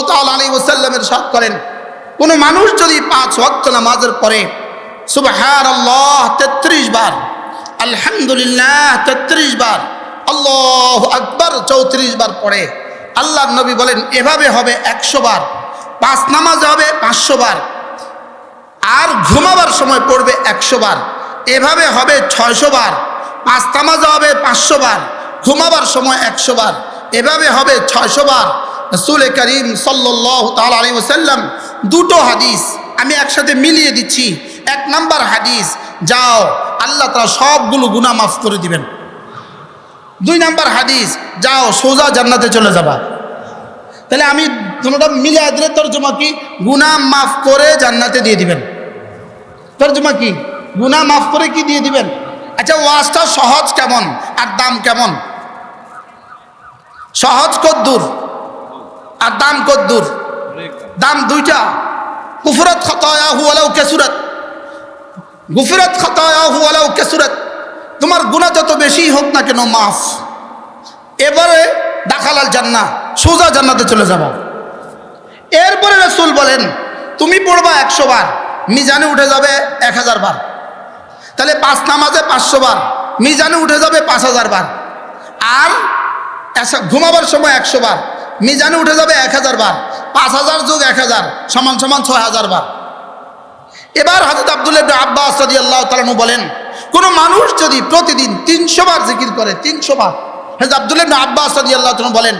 সাল্লাহ ওসাল্লামের সাথ করেন, কোনো মানুষ যদি পাঁচ ওয়াক্ত নামাজের পরে সুবহান আল্লাহ তেত্রিশ বার, আলহামদুলিল্লাহ তেত্রিশ বার, আল্লাহ আকবর চৌত্রিশ বার পড়ে আল্লাহ নবী বলেন, এভাবে হবে একশো বার, পাঁচ নামাজ হবে পাঁচশো বার, আর ঘুমাবার সময় পড়বে একশো বার, এভাবে হবে ছয়শো বার, পাঁচ নামাজ হবে পাঁচশো বার, ঘুমাবার সময় একশো বার, এভাবে হবে ছয়শো বার রসুল করিম সাল্লাহ তাল ওসাল্লাম দুটো হাদিস আমি একসাথে মিলিয়ে দিচ্ছি। এক নাম্বার হাদিস, যাও, আল্লাহ তারা সবগুলো গুনাহ মাফ করে দিবেন। দুই নাম্বার হাদিস, যাও, সোজা জান্নাতে চলে যাবা। তাহলে আমি দুটোটা মিলিয়ে দিলে তর্জমা কি? গুনাহ মাফ করে জান্নাতে দিয়ে দিবেন। তর্জমা কি? গুনাহ মাফ করে কি দিয়ে দিবেন? আচ্ছা ওয়াজটা সহজ কেমন? আর দাম কেমন? সহজ কদ্দুর। আর দাম কদ্দুর দাম দুইটা। কুফরত খতায়াহু আলাউ কেসুরত। গুফরত খতায়াহু আলাউ কেসুরত। তোমার গুনাহ যত বেশি হোক না কেন, মাফ। এবারে দাখালাল জান্না সোজা জান্নাতে চলে যাব। এরপরে রসুল বলেন, তুমি পড়বা একশো বার, মিজানে উঠে যাবে এক হাজার বার। তাহলে পাঁচ নামাজে পাঁচশো বার, মিজানে উঠে যাবে পাঁচ হাজার বার। আর ঘুমাবার সময় একশো বার। মিজানে উঠে যাবে এক হাজার বার। পাঁচ হাজার যোগ এক হাজার, সমান সমান ছয় হাজার বার। এবার হজরত আব্দুল ইবনে আব্বাস আল্লাহ তালানু বলেন, কোনো মানুষ যদি প্রতিদিন তিনশো বার জিকির করে, তিনশো বার হজরত আব্দুল ইবনে আব্বাস আল্লাহ তালানু বলেন,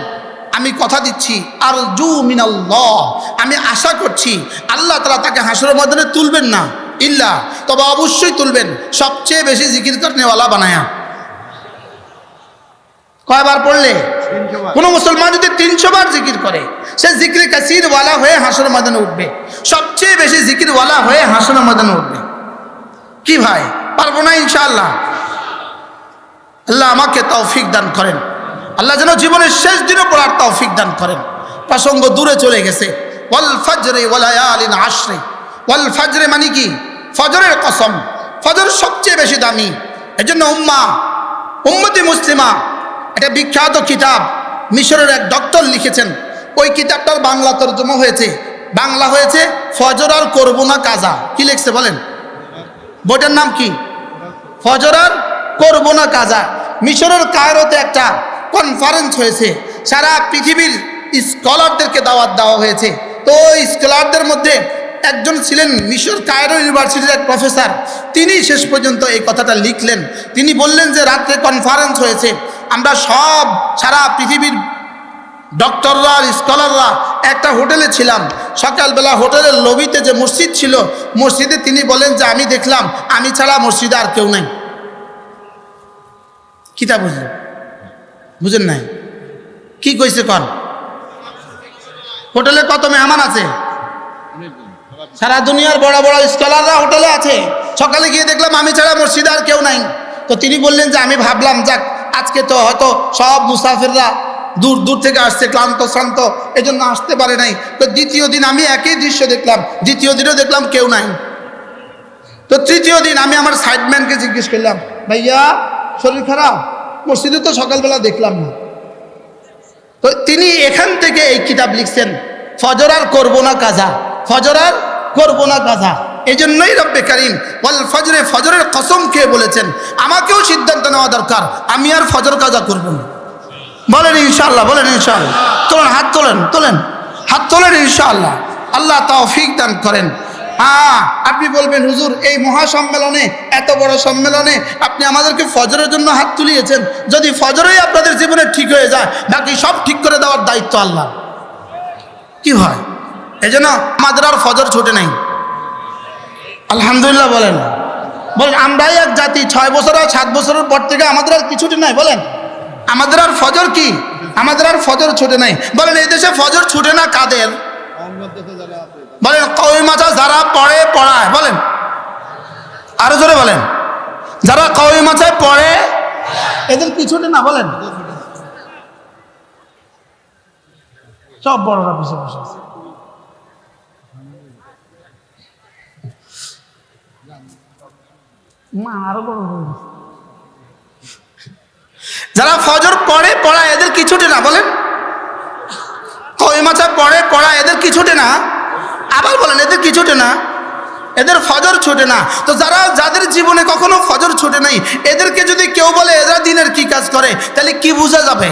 আমি কথা দিচ্ছি আর জু মিনাল্লাহ, আমি আশা করছি আল্লাহ তালা তাকে হাসর ময়দানে তুলবেন না। ইল্লা, তবে অবশ্যই তুলবেন, সবচেয়ে বেশি জিকির করনেওয়ালা বানায়া। কয়বার পড়লে? কোনো মুসলমান যদি তিনশো বার জিকির করে, সে জিকির কাসির ওয়ালা হয়ে হাসর ময়দানে উঠবে। সবচেয়ে বেশি জিকির ওয়ালা হয়ে হাসর ময়দানে উঠবে। কি ভাই? পারব না ইনশাআল্লাহ। আল্লাহ আমাকে তৌফিক দান করেন। আল্লাহ যেন জীবনের শেষ দিনও পড়ার তৌফিক দান করেন। প্রসঙ্গ দূরে চলে গেছে। ওয়াল ফজরে ওয়ালায়ালিন আশরে। ওয়াল ফজরে মানে কি? ফজরের কসম। ফজর সবচেয়ে বেশি দামি। এজন্য উম্মা, উম্মতি মুসলিমা এটা বিখ্যাত কিতাব, মিশরের এক ডক্টর লিখেছেন। ওই কিতাবটার বাংলা তর্জমা হয়েছে। বাংলা হয়েছে, ফজর আর করব না কাজা। কি লিখছে বলেন? বইটার নাম কি? ফজর আর করব না কাজা। মিশরের কায়রোতে একটা কনফারেন্স হয়েছে। সারা পৃথিবীর স্কলারদেরকে দাওয়াত দেওয়া হয়েছে। তো ওই স্কলারদের মধ্যে একজন ছিলেন মিশর কায়রো ইউনিভার্সিটির এক প্রফেসর তিনি শেষ পর্যন্ত এই কথাটা লিখলেন। তিনি বললেন যে, রাত্রে কনফারেন্স হয়েছে। আমরা সব সারা পৃথিবীর ডক্টররা, স্কলাররা একটা হোটেলে ছিলাম। সকালবেলা হোটেলের লবিতে যে মসজিদ ছিল, মসজিদে তিনি বলেন যে, আমি দেখলাম, আমি ছাড়া মসজিদে আর কেউ নাই। কিতা বুঝলেন? বুঝেন নাই? কি কইছে কন? হোটেলে কত মেহমান আছে? সারা দুনিয়ার বড় বড় স্কলাররা হোটেলে আছে। সকালে গিয়ে দেখলাম, আমি ছাড়া মসজিদে আর কেউ নাই। তো তিনি বললেন যে, আমি ভাবলাম, যাক আজকে তো হয়তো সব মুসাফিররা দূর দূর থেকে আসছে, ক্লান্ত, শ্রান্ত এই জন্য আসতে পারে নাই। তো দ্বিতীয় দিন আমি একই দৃশ্য দেখলাম, দ্বিতীয় দিনও দেখলাম কেউ নাই। তো তৃতীয় দিন আমি আমার সাইডম্যানকে জিজ্ঞেস করলাম, ভাইয়া, শরীর খারাপ? মসজিদে তো সকালবেলা দেখলাম না। তো তিনি এখান থেকে এই কিতাব লিখছেন, ফজর আর করব না কাজা, ফজর আর করব না কাজা। এই জন্যই রব্বে কারিম ওয়াল ফজরে ফজরের কসম খেয়ে বলেছেন, আমাকেও সিদ্ধান্ত নেওয়া দরকার, আমি আর ফজর কাজা করব না। বলেন ইনশাআল্লাহ বলেন ইনশাআল্লাহ। তোলেন, হাত তোলেন তোলেন। হাত তোলেন ইনশাআল্লাহ। আল্লাহ তৌফিক দান করেন। হ্যাঁ আপনি বলবেন, হুজুর, এই মহাসম্মেলনে, এত বড় সম্মেলনে আপনি আমাদেরকে ফজরের জন্য হাত তুলিয়েছেন। যদি ফজরেই আপনাদের জীবনে ঠিক হয়ে যায়, বাকি সব ঠিক করে দেওয়ার দায়িত্ব আল্লাহ। কি হয়? এই জন্য আমাদের আর ফজর ছুটে নাই। আলহামদুলিল্লাহ বলেন। বলেন, আমরাই এক জাতি, ছয় বছর আর সাত বছরের পর থেকে আমাদের আর কিছুটি নাই, বলেন। আমাদের আর ফজর কি? আমাদের আর ফজর ছুটে নাই। বলেন, এই দেশে ফজর ছুটে না কাদের? বলেন কই মাছা যারা পড়ে, পড়ায়, বলেন। আরও জোরে বলেন। যারা কই মাছায় পড়ে, এদের কিছুটি না, বলেন। সব বড়রা পিছিয়ে বসে আছে। যারা ফজর পড়ে, পড়া এদের কিছুটি না, বলেন। কই মাছা পড়ে, পড়া এদের কি ছুটে না? আবার বলেন, এদের কি ছুটে না? এদের ফজর ছুটে না। তো যারা, যাদের জীবনে কখনো ফজর ছুটে নাই, এদেরকে যদি কেউ বলে এরা দিনের কি কাজ করে, তাহলে কি বোঝা যাবে?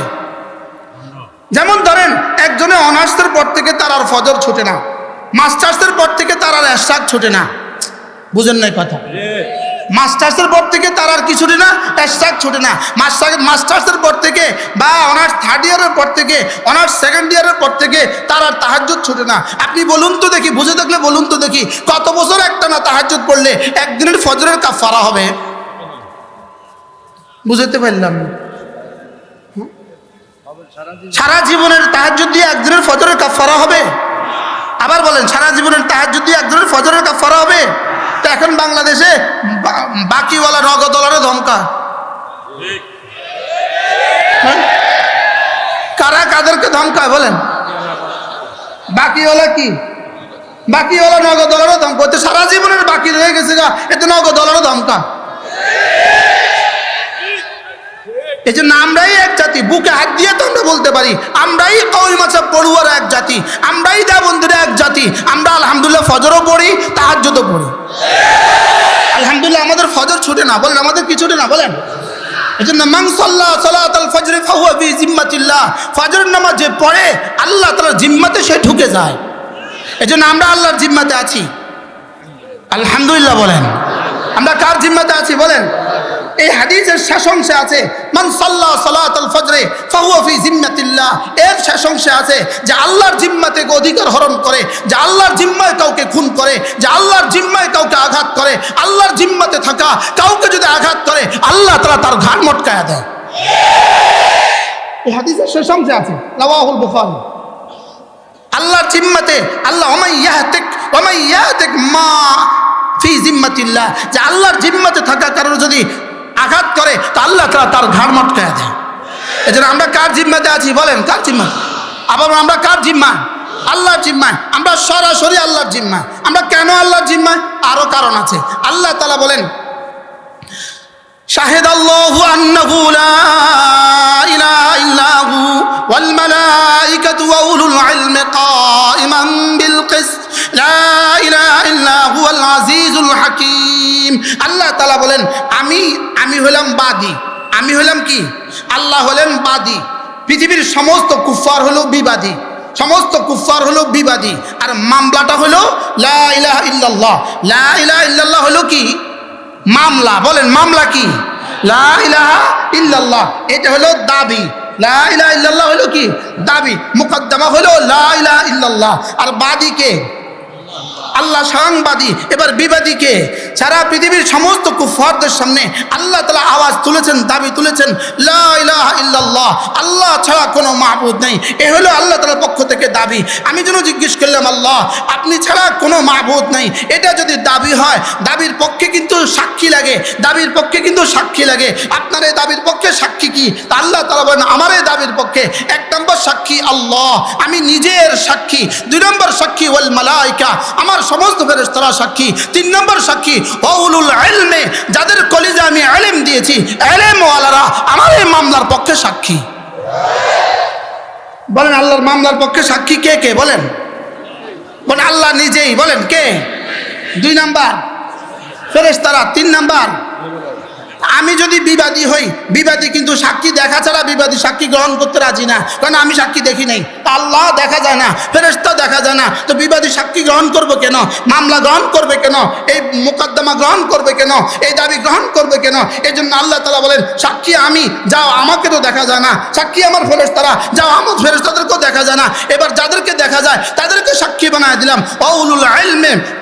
যেমন ধরেন, একজনে অনার্সের পর থেকে তার আর ফজর ছুটে না। মাস্টার্সের পর থেকে তার আর এরশাদ ছুটে না। বুঝেন নাই কথা? মাস্টার্সের পর থেকে তার আর কি ছুটে না এরশাদ ছুটে না। মাস্টার মাস্টার্সের পর থেকে বা অনার্স থার্ড ইয়ারের পর থেকে অনার্স সেকেন্ড ইয়ারের পর থেকে তার আর তাহাজ্জুদ ছুটে না। আপনি বলুন তো দেখি, বুঝে থাকলে বলুন তো দেখি, কত বছর একটা না তাহাজ্জুদ পড়লে একদিনের ফজরের কাফারা হবে? বুঝতে পারলাম সারা জীবনের তাহাজ্জুদ দিয়ে একদিনের ফজরের কাফারা হবে? বলেন, সারা জীবনের তাহাজ্জুদ যদি একদিনের ফজরের কাফারা হবে? তো এখন বাংলাদেশে বাকিওয়ালা নগদলারে ধমকা। হ্যাঁ? কারা কাদেরকে ধমকায় বলেন? বাকিওয়ালা কি? বাকিওয়ালা নগদ নগদলারও ধমকা সারা জীবনের বাকি রয়ে গেছে গা এতে নগদলারও ধমকা। এই জন্য আমরাই এক জাতি, বুকে হাত দিয়ে তো আমরা বলতে পারি, আমরাই কৌই মাছা পড়ুয়ার এক জাতি, আমরাই দা বন্ধুরা এক জাতি, আমরা আলহামদুলিল্লাহ ফজরও পড়ি, তাহাজ্জুদও পড়ি। আলহামদুলিল্লাহ আমাদের ফজর ছুটে না, বলেন আমাদের কি ছুটে না, বলেন। এই জন্য মান সাল্লাহ সালাতাল ফজরে ফাহুয়া ফি জিম্মাতিল্লাহ ফজর নামাজ যে পড়ে, আল্লাহ তাআলার জিম্মাতে সে ঢুকে যায়। এই জন্য আমরা আল্লাহর জিম্মাতে আছি। আলহামদুলিল্লাহ বলেন। আমরা কার জিম্মাতে আছি বলেন? এই হাদিসের শেষ অংশে আছে, মান সাল্লাহ সালাতাল ফজরে ফাহুয়া ফি জিম্মাতিল্লাহ। এর শেষ অংশে আছে যে আল্লাহর জিম্মাতে অধিকার হরণ করে, যে আল্লাহর জিম্মায় কাউকে খুন করে, যে আল্লাহর জিম্মায় কাউকে আঘাত করে, আল্লাহর জিম্মাতে থাকা কাউকে যদি আঘাত করে, আল্লাহ তারা তার ঘাট মটকায়া দেয়। এই হাদিসের শেষ অংশে আছে, রাওয়াহুল বুখারী। আল্লাহর জিম্মাতে আল্লাহ, ওমাই ইয়াহতিক ওমাই ইয়াহতিক মা ফি জিম্মাতিল্লাহ, যে আল্লাহর জিম্মাতে থাকা কারণে যদি আঘাত করে, তো আল্লাহ তারা তার ঘাড় মটকায় দেয় এজন্য আমরা কার জিম্মাতে আছি বলেন, কার জিম্মা? আবার আমরা কার জিম্মা? আল্লাহর জিম্মায় আমরা সরাসরি আল্লাহর জিম্মায় আমরা কেন আল্লাহর জিম্মায় আরও কারণ আছে। আল্লাহ তালা বলেন শাহেদ আল্লাহু আন্নাহু লা ইলাহা ইল্লাহু ওয়াল হাকিম আল্লাহ তালা বলেন, আমি আমি হলাম বাদি। আমি হলাম কি? আল্লাহ হলেন বাদি। পৃথিবীর সমস্ত কুফার হলো বিবাদী। সমস্ত কুফার হলো বিবাদী। আর মামলাটা হলো লাহ ইল্লাল্লাহ। লাহ ইল্লাল্লাহ হলো কি? মামলা। বলেন, মামলা কি? লাহ ইল্লাল্লাহ। এটা হলো দাবি। লাহ ইল্লাল্লাহ হলো কি? দাবি। মুকদ্দমা হলো লাহ ইল্লাল্লাহ। আর বাদীকে আল্লাহ সাংবাদী, এবার বিবাদীকে সারা পৃথিবীর সমস্ত কুফারদের সামনে আল্লাহ তালা আওয়াজ তুলেছেন, দাবি তুলেছেন আল্লাহ ছাড়া কোনো মাহবুদ নেই। এ হলো আল্লাহ তালার পক্ষ থেকে দাবি। আমি যেন জিজ্ঞেস করলাম, আল্লাহ, আপনি ছাড়া কোনো মাহবুদ নেই। এটা যদি দাবি হয়, দাবির পক্ষে কিন্তু সাক্ষী লাগে। দাবির পক্ষে কিন্তু সাক্ষী লাগে। আপনার এই দাবির পক্ষে সাক্ষী কি? তা আল্লাহ তালা বলেন আমার এই দাবির পক্ষে। এক নম্বর সাক্ষী আল্লাহ। আমি নিজের সাক্ষী। দুই নম্বর সাক্ষী ওয়াল মালাইকা। আমার সমস্ত ফেরেস্তারা সাক্ষী, তিন নম্বর সাক্ষী ওউলুল ইলমে, যাদের কলিজে আমি ইলম দিয়েছি ইলম ওয়ালারা আমার এই মামলার পক্ষে সাক্ষী। বলেন আল্লাহর মামলার পক্ষে সাক্ষী কে কে বলেন? বলেন আল্লাহ নিজেই বলেন কে? দুই নাম্বার ফেরেস্তারা তিন নাম্বার। আমি যদি বিবাদী হই, বিবাদী কিন্তু সাক্ষী দেখা ছাড়া বিবাদী সাক্ষী গ্রহণ করতে রাজি না। কারণ আমি সাক্ষী দেখি নাই। আল্লাহ দেখা যায় না ফেরেস্তা দেখা যায় না। তো বিবাদী সাক্ষী গ্রহণ করবে কেন? মামলা গ্রহণ করবে কেন? এই মোকদ্দমা গ্রহণ করবে কেন? এই দাবি গ্রহণ করবে কেন? এই জন্য আল্লাহ তালা বলেন, সাক্ষী আমি, যাও আমাকে তো দেখা যায় না। সাক্ষী আমার ফেরেস্তারা যাও আমার ফেরেস্তাদেরকেও দেখা যায় না। এবার যাদেরকে দেখা যায়, তাদেরকে সাক্ষী বানায় দিলাম। অউলুল ইলমে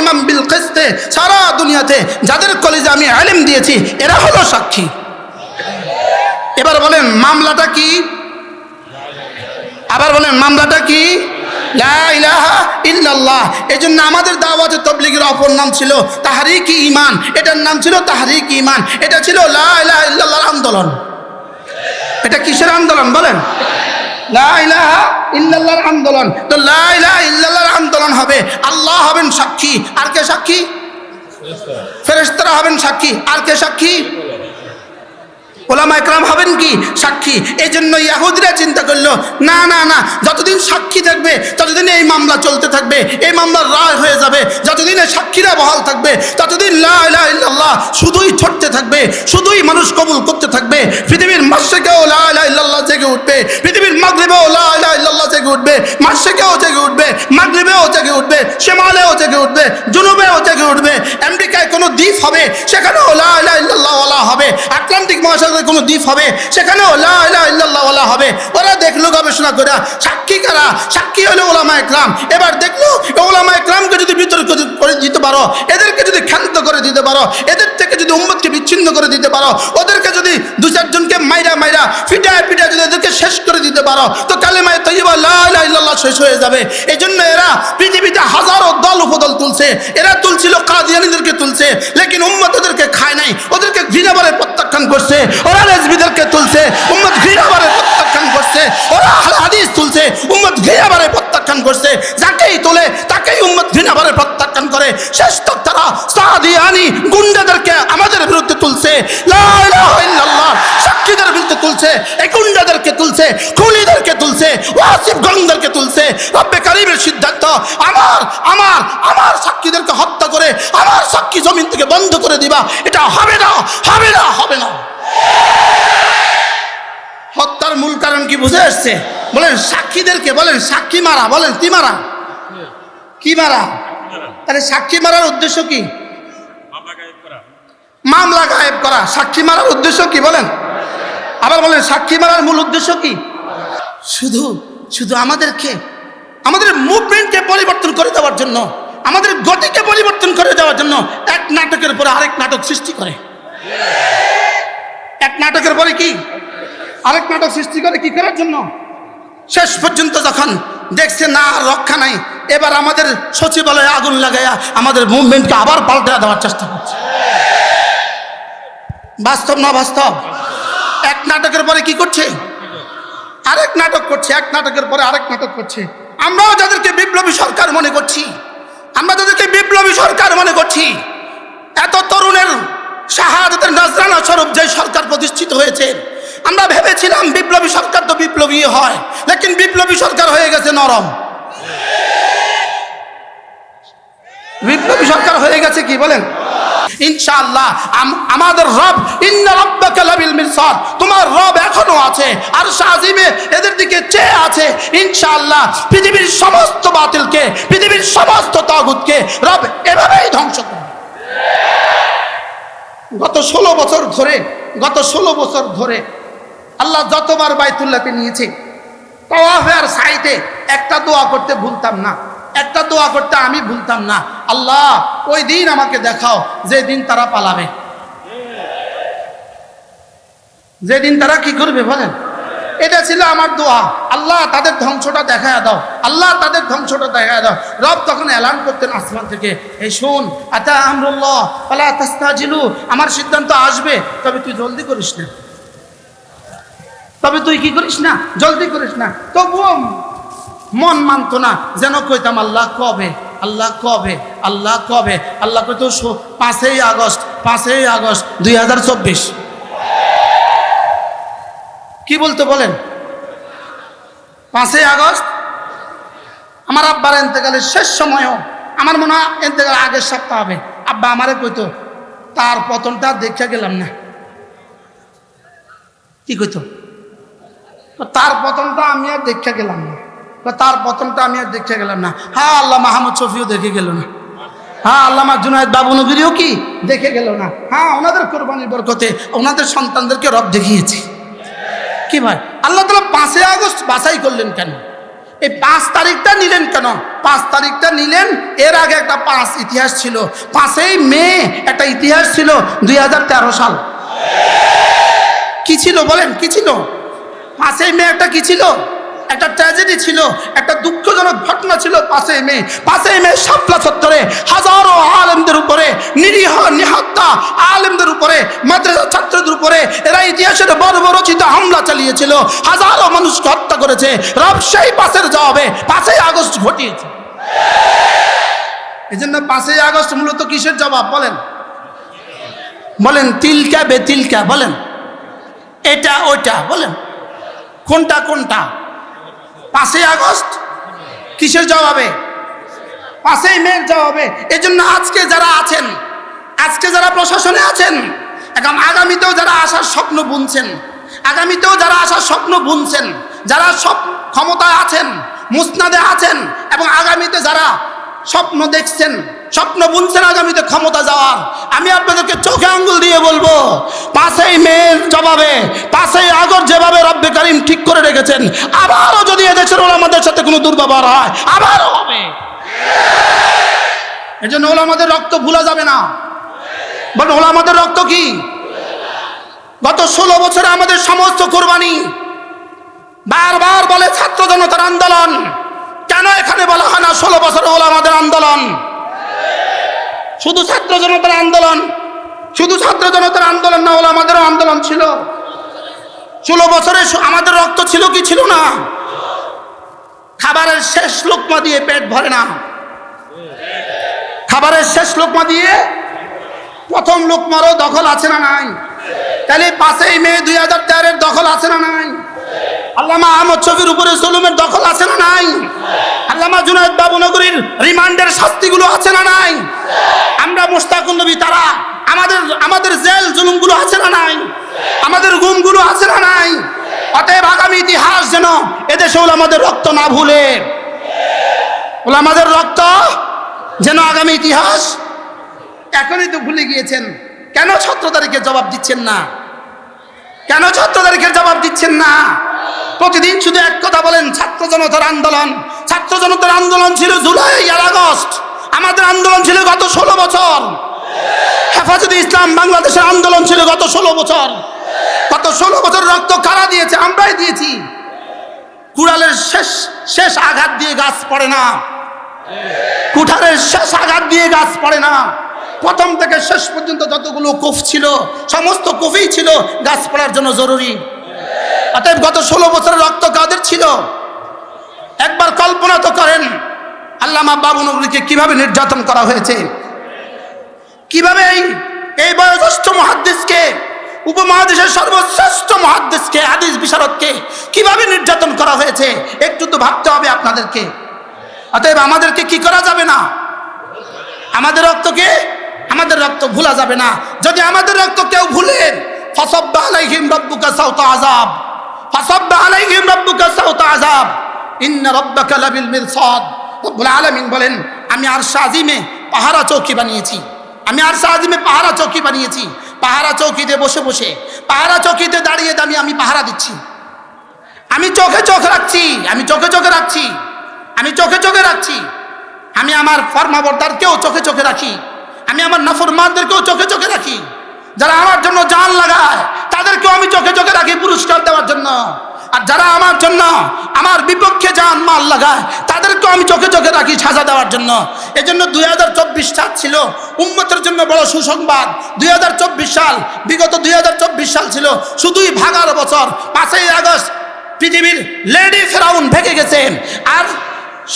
ইমাম বিল কিস্তে, সারা দুনিয়াতে যাদের কলেজে আমি আলিম দিয়েছি, এরা হলো সাক্ষী। এবার বলেন, মামলাটা কি? আবার বলেন, মামলাটা কি? ইল্লাল্লাহ। এই জন্য আমাদের দাওয়াতে তবলিগের অপর নাম ছিল তাহারিক ইমান এটার নাম ছিল তাহারিক ইমান এটা ছিল লা ইলাহা ইল্লাল্লাহর আন্দোলন। এটা কিসের আন্দোলন বলেন? ইল্লাল্লাহর আন্দোলন। তো লা ইলাহা ইল্লাল্লাহর আন্দোলন হবে। আল্লাহ হবেন সাক্ষী। আর কে সাক্ষী? ফেরেস্তারা হবেন সাক্ষী। আর কে সাক্ষী? ওলামা একরাম হবেন কি? সাক্ষী। এই জন্য ইয়াহুদিরা চিন্তা করল, না না না, যতদিন সাক্ষী থাকবে, ততদিন এই মামলা চলতে থাকবে, এই মামলার রায় হয়ে যাবে, যতদিন এই সাক্ষীরা বহাল থাকবে, ততদিন লা ইলাহা ইল্লাল্লাহ শুধুই ছড়তে থাকবে, শুধুই মানুষ কবুল করতে থাকবে, পৃথিবীর মাসেকেও লা ইলাহা ইল্লাল্লাহ জেগে উঠবে, পৃথিবীর মাগরিবেও লা ইলাহা ইল্লাল্লাহ জেগে উঠবে মাসেকেও জেগে উঠবে, মাগরিবেও জেগে উঠবে, শেমালেও জেগে উঠবে, জুনুবেও জেগে উঠবে, আমেরিকায় কোনো দ্বীপ হবে, সেখানেও লা ইলাহা ইল্লাল্লাহ ওয়ালা হবে, আটলান্টিক মহাসাগরে কোনো দ্বীপ হবে? সেখানেও লা ইলাহা ইল্লাল্লাহ ওয়ালা হবে। ওরা দেখল, গবেষণা করে, সাক্ষী কারা? সাক্ষী হলো ওলামা একরাম। এবার দেখল ওলামা একরামকে যদি বিতর্ক করে দিতে পারো, এদেরকে যদি ক্ষান্ত করে দিতে পারো, এদের থেকে যদি উম্মতকে বিচ্ছিন্ন করে দিতে পারো, ওদেরকে যদি দু চারজনকে মাইরা মাইরা, ফিটায় ফিটায় যদি এদেরকে শেষ করে দিতে পারো, তো কালেমায় তৈবা লা ইলাহা ইল্লাল্লাহ শেষ হয়ে যাবে। এই জন্য এরা পৃথিবীতে হাজারো দল উপদল তুলছে। এরা তুলছিল কাদিয়ানিদেরকে তুলছে, লেকিন উম্মত ওদেরকে খায় নাই। ওদেরকে ঘৃণাবারে প্রত্যাখ্যান করছে। ওরা রেজবিদেরকে তুলছে, উম্মত ঘৃণাবারে প্রত্যাখ্যান করছে, ওরা হাদিস তুলছে, উম্মত ঘৃণাবারে প্রত্যাখ্যান করছে, যাকেই তুলে তাকেই উম্মত ঘৃণাবারে প্রত্যাখ্যান করে। শেষ তক তারা সাদিয়ানি গুন্ডাদেরকে আমাদের বিরুদ্ধে তুলছে। সাক্ষীদের বিরুদ্ধে তুলছে, এই গুন্ডাদেরকে তুলছে, খুনিদেরকে তুলছে, ওয়াসিফ গঙ্গদেরকে তুলছে। রব্বে কারিমের সিদ্ধান্ত, আমার আমার আমার সাক্ষীদেরকে হত্যা করে, আমার সাক্ষী জমিন থেকে বন্ধ করে দিবা। এটা হবে না হবে না হবে না। হত্যার মূল কারণ কি বুঝে আসছে বলেন, সাক্ষীদেরকে বলেন, সাক্ষী মারা, বলেন, কি মারা? কি মারা? তাহলে সাক্ষী মারার উদ্দেশ্য কি? মামলা গায়েব করা। সাক্ষী মারার উদ্দেশ্য কি, বলেন? আবার বলেন, সাক্ষী মারার মূল উদ্দেশ্য কি? শুধু শুধু আমাদেরকে, আমাদের মুভমেন্টকে পরিবর্তন করে দেওয়ার জন্য, আমাদের গতিকে পরিবর্তন করে দেওয়ার জন্য এক নাটকের পরে আরেক নাটক সৃষ্টি করে। এক নাটকের পরে কি? আরেক নাটক সৃষ্টি করে কি করার জন্য? শেষ পর্যন্ত যখন দেখছে, না, আর রক্ষা নাই। এবার আমাদের সচিবালয়ে আগুন লাগাইয়া আমাদের মুভমেন্টকে আবার পাল্টে দেওয়ার চেষ্টা করছে। বাস্তব না বাস্তব? এক নাটকের পরে কি করছে? আরেক নাটক করছে, এক নাটকের পরে আরেক নাটক করছে। আমরাও যাদেরকে বিপ্লবী সরকার মনে করছি, আমরা যাদেরকে বিপ্লবী সরকার মনে করছি, এত তরুণের শাহাদতের নজরানা স্বরূপ যে সরকার প্রতিষ্ঠিত হয়েছে। আমরা ভেবেছিলাম বিপ্লবী সরকার তো বিপ্লবী হয়, লেকিন বিপ্লবী সরকার হয়ে গেছে নরম। বিপ্লবী সরকার হয়ে গেছে কি বলেন? ইনশাআল্লাহ, আম- আমাদের রব মিরসাদ, তোমার রব এখনও আছে, আর শাহিমে এদের দিকে চেয়ে আছে। ইনশাআল্লাহ, পৃথিবীর সমস্ত বাতিলকে, পৃথিবীর সমস্ত তাগুতকে রব এভাবেই ধ্বংস করবে। গত ষোলো বছর ধরে, গত ষোলো বছর ধরে আল্লাহ যতবার বাইতুল্লাহকে নিয়েছে, তওয়াফের সাইতে একটা দোয়া করতে ভুলতাম না, একটা দোয়া করতে আমি ভুলতাম না। আল্লাহ, ওই দিন আমাকে দেখাও যে দিন তারা পালাবে। যেদিন তারা কি করবে বলেন? এটা ছিল আমার দোয়া। আল্লাহ তাদের ধ্বংসটা দেখা দাও। আল্লাহ তাদের ধ্বংসটা দেখা দাও। রব তখন এলান করতেন আসমান থেকে এই শোন, আতা আমরুল্লাহ পালা তাস্তাজিলু, আমার সিদ্ধান্ত আসবে, তবে তুই জলদি করিস না। তবে তুই কি করিস না? জলদি করিস না। তবুও মন মানতো না, যেন কইতাম, আল্লাহ কবে? আল্লাহ কবে? আল্লাহ কবে? আল্লাহ কইতো শো- পাঁচই আগস্ট পাঁচই আগস্ট দুই হাজার চব্বিশ। কি বলতে বলেন? পাঁচই আগস্ট? আমার আব্বার এতেকালের শেষ সময়ও আমার মনে হয় এতেকাল আগের সপ্তাহ হবে। আব্বা আমারে কইতো, তার পতনটা দেখে গেলাম না। কি কইতো? তার পতনটা আমি আর দেখে গেলাম না। তার পতনটা আমি আর দেখে গেলাম না। হ্যাঁ আল্লাহ মাহমুদ শফিও দেখে গেল না। হ্যাঁ আল্লামা জুনায়দ বাবু নবীরও কি দেখে গেল না। হ্যাঁ ওনাদের কোরবানির বরকতে ওনাদের সন্তানদেরকে রব দেখিয়েছে। কি ভাই? আল্লাহ তালা পাঁচই আগস্ট বাছাই করলেন কেন? এই পাঁচ তারিখটা নিলেন কেন? পাঁচ তারিখটা নিলেন, এর আগে একটা পাঁচ ইতিহাস ছিল। পাঁচই মে একটা ইতিহাস ছিল দুই হাজার তেরো সাল। কি ছিল বলেন, কি ছিল? পাঁচই মে একটা কি ছিল? একটা ট্র্যাজেডি ছিল, একটা দুঃখজনক ঘটনা ছিল পাঁচই মে পাঁচই মে শাপলা চত্বরে হাজারো আলেমদের উপরে, নিরীহ নিহত্যা আলেমদের উপরে, মাদ্রাসা ছাত্রদের উপরে, এরা ইতিহাসের বর্বরচিত হামলা চালিয়েছিল, হাজারো মানুষকে হত্যা করেছে রব সেই পাশের জবাবে পাঁচই আগস্ট ঘটিয়েছে। এই জন্য পাঁচই আগস্ট মূলত কিসের জবাব বলেন? বলেন তিলকা বে তিলকা বলেন। এটা, ওইটা বলেন। কোনটা কোনটা? পাঁচই আগস্ট কিসের জবাবে? পাঁচই মেয়ের জবাবে। এই জন্য আজকে যারা আছেন, আজকে যারা প্রশাসনে আছেন এখন আগামীতেও যারা আসার স্বপ্ন বুনছেন, আগামীতেও যারা আসার স্বপ্ন বুনছেন, যারা সব ক্ষমতায় আছেন, মুসনাদে আছেন, এবং আগামীতে যারা স্বপ্ন দেখছেন স্বপ্ন বুনছেন আগামীতে ক্ষমতা যাওয়ার। আমি আপনাদেরকে চোখে আঙ্গুল দিয়ে বলব, পাশেই মেয়ের জবাবে, পাশেই আগর যেভাবে রব্বে করিম ঠিক করে রেখেছেন, আবারও যদি এদেশের ওলামাদের সাথে কোনো দুর্ব্যবহার হয়, আবারও হবে। এই জন্য ওলামাদের রক্ত ভুলা যাবে না। বলেন ওলামাদের রক্ত কি? গত ষোলো বছরে আমাদের সমস্ত কোরবানি বারবার বলে ছাত্র জনতার আন্দোলন। কেন এখানে বলা হয় না ষোলো বছরে ওলামাদের আন্দোলন? শুধু ছাত্র জনতার আন্দোলন, শুধু ছাত্র জনতার আন্দোলন না ওলামাদেরও আন্দোলন ছিল। ষোলো বছরে আমাদের রক্ত ছিল কি ছিল না? খাবারের শেষ লোকমা দিয়ে পেট ভরে না। খাবারের শেষ লোকমা দিয়ে প্রথম লোকমারও দখল আছে না নাই? তাহলে পাশেই মে দুই হাজার তেরোর দখল আছে না নাই? আল্লামা আহমদ শফির উপরে জুলুমের দখল আছে না নাই? আল্লামা জুনায়দ বাবু নগরীর রিমান্ডের শাস্তিগুলো আছে না নাই? আমরা মুস্তাকুল নবী, তারা আমাদের আমাদের জেল জুলুমগুলো আছে না নাই? আমাদের গুমগুলো আছে না নাই? অতএব আগামী ইতিহাস যেন এদেশে আমাদের রক্ত না ভুলে। আমাদের রক্ত যেন আগামী ইতিহাস এখনই তো ভুলে গিয়েছেন। কেন সতেরো তারিখে জবাব দিচ্ছেন না? কেন সতেরো তারিখের জবাব দিচ্ছেন না? প্রতিদিন শুধু এক কথা বলেন, ছাত্র জনতার আন্দোলন। ছাত্র জনতার আন্দোলন ছিল জুলাই আর আগস্ট। আমাদের আন্দোলন ছিল গত ষোলো বছর। হেফাজতে ইসলাম বাংলাদেশের আন্দোলন ছিল গত ষোলো বছর। গত ষোলো বছর রক্ত কারা দিয়েছে? আমরাই দিয়েছি। কুড়ালের শেষ শেষ আঘাত দিয়ে গাছ পড়ে না। কুঠারের শেষ আঘাত দিয়ে গাছ পড়ে না। প্রথম থেকে শেষ পর্যন্ত যতগুলো কোফ ছিল, সমস্ত কুফই ছিল, গাছ পড়ার জন্য জরুরি। অতএব গত ষোলো বছরের রক্ত কাদের ছিল? একবার কল্পনা তো করেন, আল্লামা বাবু নগরীকে কীভাবে নির্যাতন করা হয়েছে? কীভাবে এই বয়োজ্যেষ্ঠ মহাদ্দেশকে, উপমহাদেশের সর্বশ্রেষ্ঠ মহাদ্দেশকে, হাদিস বিশারদকে কীভাবে নির্যাতন করা হয়েছে? একটু তো ভাবতে হবে আপনাদেরকে। অতএব আমাদেরকে কি করা যাবে না? আমাদের রক্তকে আমাদের রক্ত ভুলা যাবে না। যদি আমাদের রক্ত কেউ ভুলেন ফসব্বা আলাইহিম রব্বুকা সাউতা আযাব। ফসব্বা আলাইহিম রব্বুকা সাউতা আযাব। ইন্না রব্বাকা লাবিল মিরসাদ। রব্বুল আলামিন বলেন, আমি আরশে আজিমে পাহারা চৌকি বানিয়েছি। আমি আরশে আজিমে পাহারা চৌকি বানিয়েছি। পাহারা চৌকিতে বসে বসে, পাহারা চৌকিতে দাঁড়িয়ে দাঁড়িয়ে আমি পাহারা দিচ্ছি। আমি চোখে চোখ রাখছি, আমি চোখে চোখে রাখছি, আমি চোখে চোখে রাখছি। আমি আমার ফরমাবরদারকেও চোখে চোখে রাখি। আমি আমার নফরমানদেরকেও চোখে চোখে রাখি। যারা আমার জন্য জান লাগায় তাদেরকেও আমি চোখে চোখে রাখি পুরস্কার দেওয়ার জন্য। আর যারা আমার জন্য, আমার বিপক্ষে যান মাল লাগায়, তাদেরকেও আমি চোখে চোখে রাখি সাজা দেওয়ার জন্য। এজন্য দুই হাজার চব্বিশ সাল ছিল উন্মতের জন্য বড় সুসংবাদ। দুই হাজার চব্বিশ সাল, বিগত দুই হাজার চব্বিশ সাল ছিল শুধুই ভাগার বছর। পাঁচই আগস্ট পৃথিবীর লেডি ফেরাউন ভেঙে গেছেন আর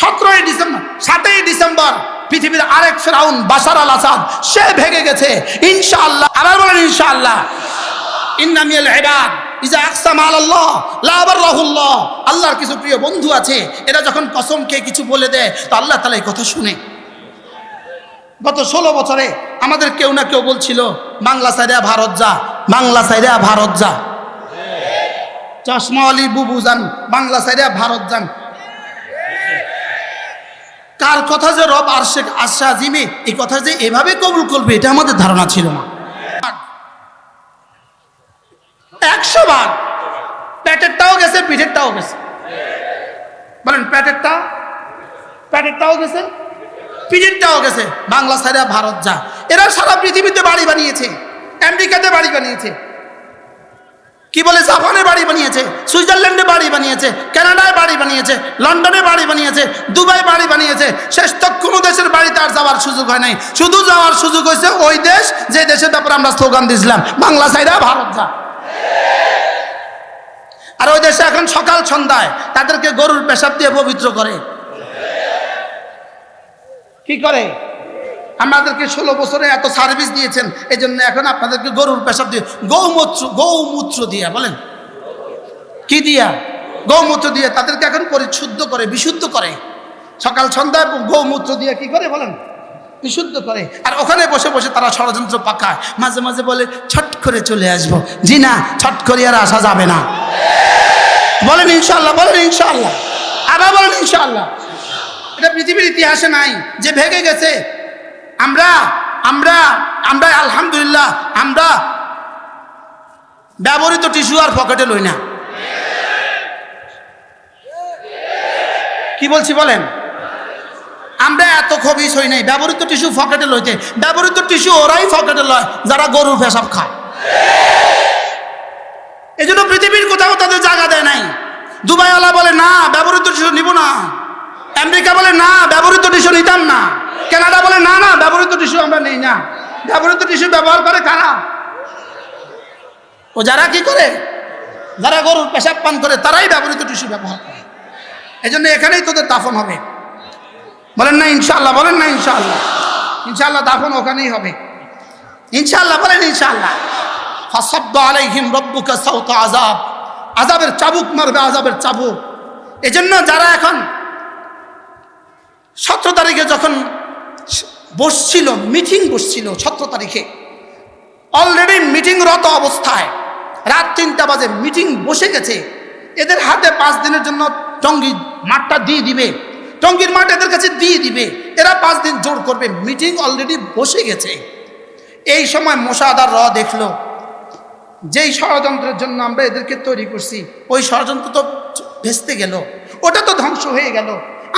সতেরোই ডিসেম্বর, সাতই ডিসেম্বর পৃথিবীর আরেক ফেরাউন বাসার আল আসাদ, সে ভেঙে গেছে। ইনশাআল্লাহ, আবার বলেন ইনশাআল্লাহ। আল্লাহর কিছু প্রিয় বন্ধু আছে, এরা যখন কসম খেয়ে কিছু বলে দেয়, তো আল্লাহ তাআলা এই কথা শুনে। গত ষোলো বছরে আমাদের কেউ না কেউ বলছিল, বাংলা সাইডা ভারত যা, বাংলা সাইডা ভারত যা। চশমা আলী বুবু যান, বাংলা সাইডে ভারত যান। কার কথা যে রব আর শেখ আশা জিমে এই কথা যে এভাবে কবুল করবে, এটা আমাদের ধারণা ছিল না। একশো ভাগ। প্যাটেরটাও গেছে, পিঠেরটাও গেছে। বলেন, প্যাটেরটা? প্যাটেরটাও গেছে, পিঠেরটাও গেছে। বাংলা সাইডে ভারত যা। এরা সারা পৃথিবীতে বাড়ি বানিয়েছে, আমেরিকাতে বাড়ি বানিয়েছে। কি বলে, জাপানে বাড়ি বানিয়েছে, সুইজারল্যান্ডে বাড়ি বানিয়েছে, কানাডায় বাড়ি বানিয়েছে, লন্ডনে বাড়ি বানিয়েছে, দুবাই বাড়ি বানিয়েছে। শেষ তক কোনো দেশের বাড়িতে আর যাওয়ার সুযোগ হয় নাই। শুধু যাওয়ার সুযোগ হয়েছে ওই দেশ, যে দেশের ব্যাপারে আমরা স্লোগান দিয়েছিলাম। বাংলা সাইডা ভারত যা। আর ওই দেশে এখন সকাল সন্ধ্যায় তাদেরকে গরুর পেশাব দিয়ে পবিত্র করে। কি করে? আমাদেরকে ষোলো বছরে এত সার্ভিস দিয়েছেন এই জন্য এখন আপনাদেরকে গরুর পেশাব দিয়ে গৌমূত্র গৌমূত্র দিয়া, বলেন। কি দিয়া? গৌমূত্র দিয়ে তাদেরকে এখন পরিশুদ্ধ করে, বিশুদ্ধ করে। সকাল সন্ধ্যায় গৌমূত্র দিয়ে কি করে, বলেন? বিশুদ্ধ করে। আর ওখানে বসে বসে তারা ষড়যন্ত্র পাকায়। মাঝে মাঝে বলে, ছট করে চলে আসব। জি না, ছট করে আর আসা যাবে না। বলেন ইনশাল্লাহ বলেন ইনশাল্লাহ আবার বলেন ইনশাল্লাহ এটা পৃথিবীর ইতিহাসে নাই, যে ভেগে গেছে। আমরা আমরা আমরা আলহামদুলিল্লাহ, আমরা ব্যবহৃত টিস্যু আর পকেটে লই না। কি বলছি বলেন? আমরা এত খবিস হই নাই, ব্যবহৃত টিস্যু ফকেটে লইতে। ব্যবহৃত টিস্যু ওরাই ফকেটে লয়, যারা গরুর পেশাব খায়। এই জন্য পৃথিবীর কোথাও তাদের জায়গা দেয় নাই। দুবাইওয়ালা বলে, না, ব্যবহৃত টিস্যু নিব না। আমেরিকা বলে, না, ব্যবহৃত টিস্যু নিতাম না। কানাডা বলে, না না, ব্যবহৃত টিস্যু আমরা নেই না। ব্যবহৃত টিস্যু ব্যবহার করে কারা? ও যারা কি করে? যারা গরুর পেশাব পান করে, তারাই ব্যবহৃত টিস্যু ব্যবহার করে। এই জন্য এখানেই তোদের দাফন হবে। বলেন না ইনশাল্লাহ বলেন না ইনশাল্লাহ ইনশাল্লাহ দাফন ওখানেই হবে। ইনশাল্লাহ বলেন ইনশাল্লাহ আযাব। আযাবের চাবুক মারবে আজাবের চাবুক। এজন্য যারা এখন সতেরো তারিখে যখন বসছিল, মিটিং বসছিল সতেরো তারিখে অলরেডি মিটিংরত অবস্থায়, রাত তিনটা বাজে মিটিং বসে গেছে, এদের হাতে পাঁচ দিনের জন্য টঙ্গি মাঠটা দিয়ে দিবে। টঙ্গির মাঠ এদের কাছে দিয়ে দিবে। এরা পাঁচ দিন জোর করবে। মিটিং অলরেডি বসে গেছে। এই সময় মোশাদার র দেখল। যেই ষড়যন্ত্রের জন্য আমরা এদেরকে তৈরি করছি, ওই ষড়যন্ত্র তো ভেস্তে গেল, ওটা তো ধ্বংস হয়ে গেল।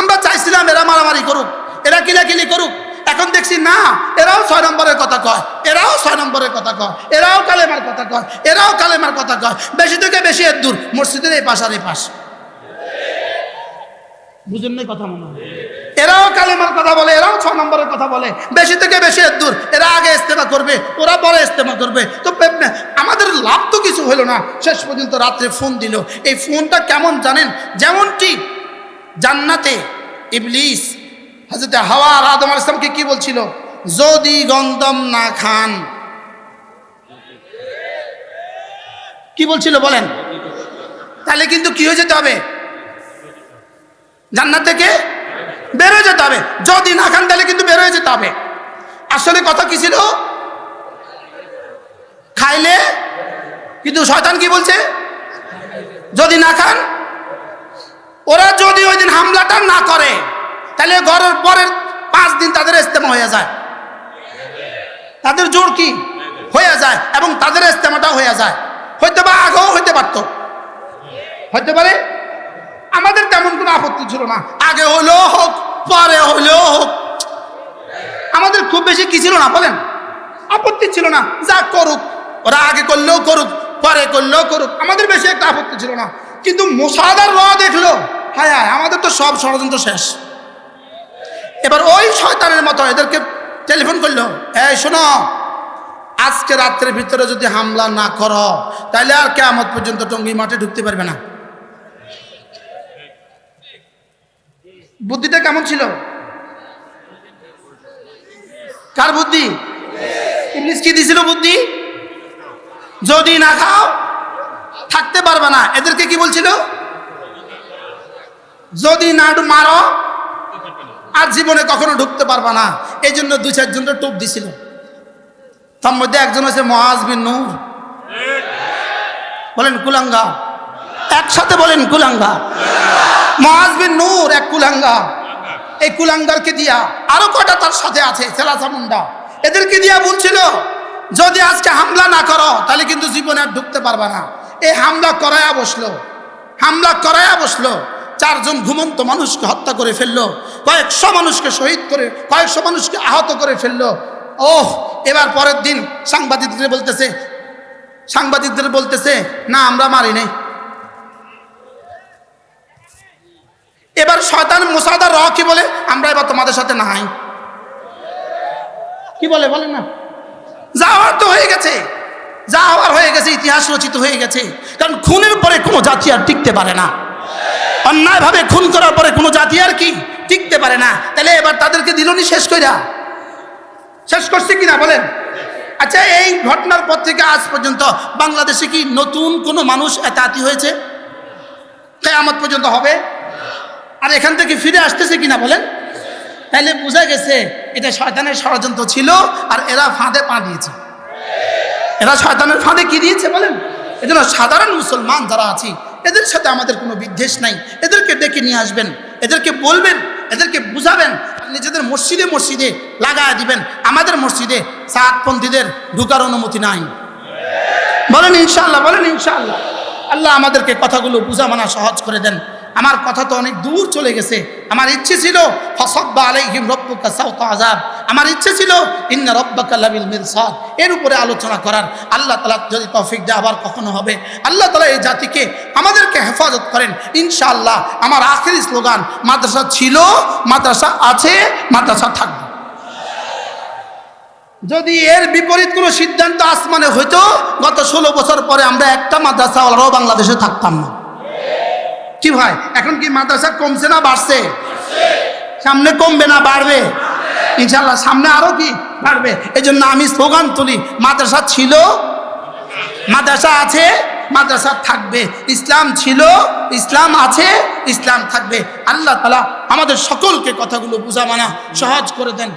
আমরা চাইছিলাম এরা মারামারি করুক, এরা কিলাকিলি করুক, এখন দেখছি না, এরাও ছয় নম্বরের কথা কয়, এরাও ছয় নম্বরের কথা কয়, এরাও কালেমার কথা কয়, এরাও কালেমার কথা কয়, বেশি থেকে বেশি এর দূর, মসজিদের এই পাশ আর এই পাশ। বুঝেন কথা মনে হয়? এরাও কালেমার কথা বলে, এরাও ছ নম্বরের কথা বলে। বেশি থেকে বেশি দূর। এরা আগে ইস্তেমা করবে, ওরা পরে ইস্তেমা করবে। তো আমাদের লাভ তো কিছু হলো না। শেষ পর্যন্ত রাত্রে ফোন দিল। এই ফোনটা কেমন জানেন? যেমনটি জান্নাতে ইবলিস হাজরতে হাওয়া আর আদম আল ইসলামকে কি বলছিল? যদি গন্দম না খান। কি বলছিল বলেন? তাহলে কিন্তু কি হয়ে যেতে হবে? জান্নাত থেকে বের হয়ে যেতে হবে। যদি না খান তাহলে কিন্তু বের হয়ে যেতে হবে। আসলে কথা কি ছিল? খাইলে কিন্তু শয়তান কি বলছে? যদি না খান, ওরা যদি ওই দিন হামলাটা না করে, তাহলে ঘরের পরের পাঁচ দিন তাদের ইস্তেমা হয়ে যায়। তাদের জোর কি? হয়ে যায় এবং তাদের ইস্তেমাটাও হয়ে যায়। হয়তো বা আগেও হইতে পারতো। হইতে পারে? আমাদের তেমন কোনো আপত্তি ছিল না। আগে হলেও হোক পরে হলেও হোক। আমাদের খুব বেশি কি ছিল না বলেন? আপত্তি ছিল না যা করুক। ওরা আগে করলেও করুক পরে করলেও করুক। আমাদের বেশি একটা আপত্তি ছিল না। কিন্তু মোসাদার র দেখল হায় হায় আমাদের তো সব ষড়যন্ত্র শেষ। এবার ওই শয়তানের মতো এদেরকে টেলিফোন করল এই শোনো আজকে রাত্রের ভিতরে যদি হামলা না করো তাহলে আর কেমন পর্যন্ত টঙ্গি মাঠে ঢুকতে পারবে না। বুদ্ধিটা কেমন ছিল? কার বুদ্ধি? ইংলিশ কি দিছিল বুদ্ধি? যদি না খাও, থাকতে পারবে না। এদেরকে কি বলছিল? যদি না মারো, আর জীবনে কখনো ঢুকতে পারবে না। এই জন্য দু চারজনটা টোপ দিছিল। তার মধ্যে একজন হচ্ছে মহাজ বিন নূর। বলেন কুলাঙ্গা। একসাথে বলেন কুলাঙ্গা। মহাজ বিন নূর, এক কুলাঙ্গা এই কুলাঙ্গারকে দিয়া আরও কয়টা তার সাথে আছে? সেলাসা মুন্ডা। এদেরকে দিয়া বলছিল, যদি আজকে হামলা না করো, তাহলে কিন্তু জীবনে আর ঢুকতে পারবা না। এই হামলা করায়া বসল। হামলা করায়া বসল। চারজন ঘুমন্ত মানুষকে হত্যা করে ফেলল। কয়েকশো মানুষকে শহীদ করে, কয়েকশো মানুষকে আহত করে ফেলল। ওহ, এবার পরের দিন সাংবাদিকদের বলতেছে সাংবাদিকদের বলতেছে, না, আমরা মারি নাই। এবার শয়তান মুসাদার র কি বলে? আমরা এবার তোমাদের সাথে নাই। কি বলে বলে না? যা হওয়ার তো হয়ে গেছে। যা হওয়ার হয়ে গেছে, ইতিহাস রচিত হয়ে গেছে। কারণ খুনের পরে কোনো জাতি আর টিকতে পারে না। অন্যায়ভাবে খুন করার পরে কোনো জাতি আর কি টিকতে পারে না। তাহলে এবার তাদেরকে দিলনি শেষ কইরা। শেষ করছে কিনা বলেন? আচ্ছা এই ঘটনার পর থেকে আজ পর্যন্ত বাংলাদেশে কি নতুন কোনো মানুষ এতাতি হয়েছে? কেয়ামত পর্যন্ত হবে? আর এখান থেকে ফিরে আসতেছে কিনা বলেন? তাইলে বোঝা গেছে এটা শয়তানের ষড়যন্ত্র ছিল আর এরা ফাঁদে পা দিয়েছে। এরা শয়তানের ফাঁদে কি দিয়েছে বলেন? এজন্য সাধারণ মুসলমান যারা আছি, এদের সাথে আমাদের কোনো বিদ্বেষ নাই। এদেরকে ডেকে নিয়ে আসবেন, এদেরকে বলবেন, এদেরকে বুঝাবেন নিজেদের মসজিদে মসজিদে লাগায় দিবেন। আমাদের মসজিদে সাতপন্থীদের ঢুকার অনুমতি নাই। বলেন ইনশাল্লাহ বলেন ইনশাল্লাহ আল্লাহ আমাদেরকে কথাগুলো বুঝা মানা সহজ করে দেন। আমার কথা তো অনেক দূর চলে গেছে। আমার ইচ্ছে ছিল আযাব। আমার ইচ্ছে ছিল, ইন্না রব্বাকা লাবিল মিরসাদ। এর উপরে আলোচনা করার। আল্লাহ তালা যদি তৌফিক দেয়, আবার কখনো হবে। আল্লাহ তালা এই জাতিকে আমাদেরকে হেফাজত করেন। ইনশাআল্লাহ আমার আখেরি স্লোগান, মাদ্রাসা ছিল, মাদ্রাসা আছে, মাদ্রাসা থাকবে। যদি এর বিপরীত কোনো সিদ্ধান্ত আসমানে হইতো, গত ষোলো বছর পরে আমরা একটা মাদ্রাসাওয়ালারাও বাংলাদেশে থাকতাম না। কি ভাই? এখন কি মাদ্রাসা কমছে না বাড়ছে? সামনে কমবে না, বাড়বে? ইনশাল্লাহ সামনে আরও কি বাড়বে? এই জন্য আমি স্লোগান তুলি, মাদ্রাসা ছিল, মাদ্রাসা আছে, মাদ্রাসা থাকবে। ইসলাম ছিল, ইসলাম আছে, ইসলাম থাকবে। আল্লাহ তালা আমাদের সকলকে কথাগুলো বুঝা মানা সহজ করে দেন।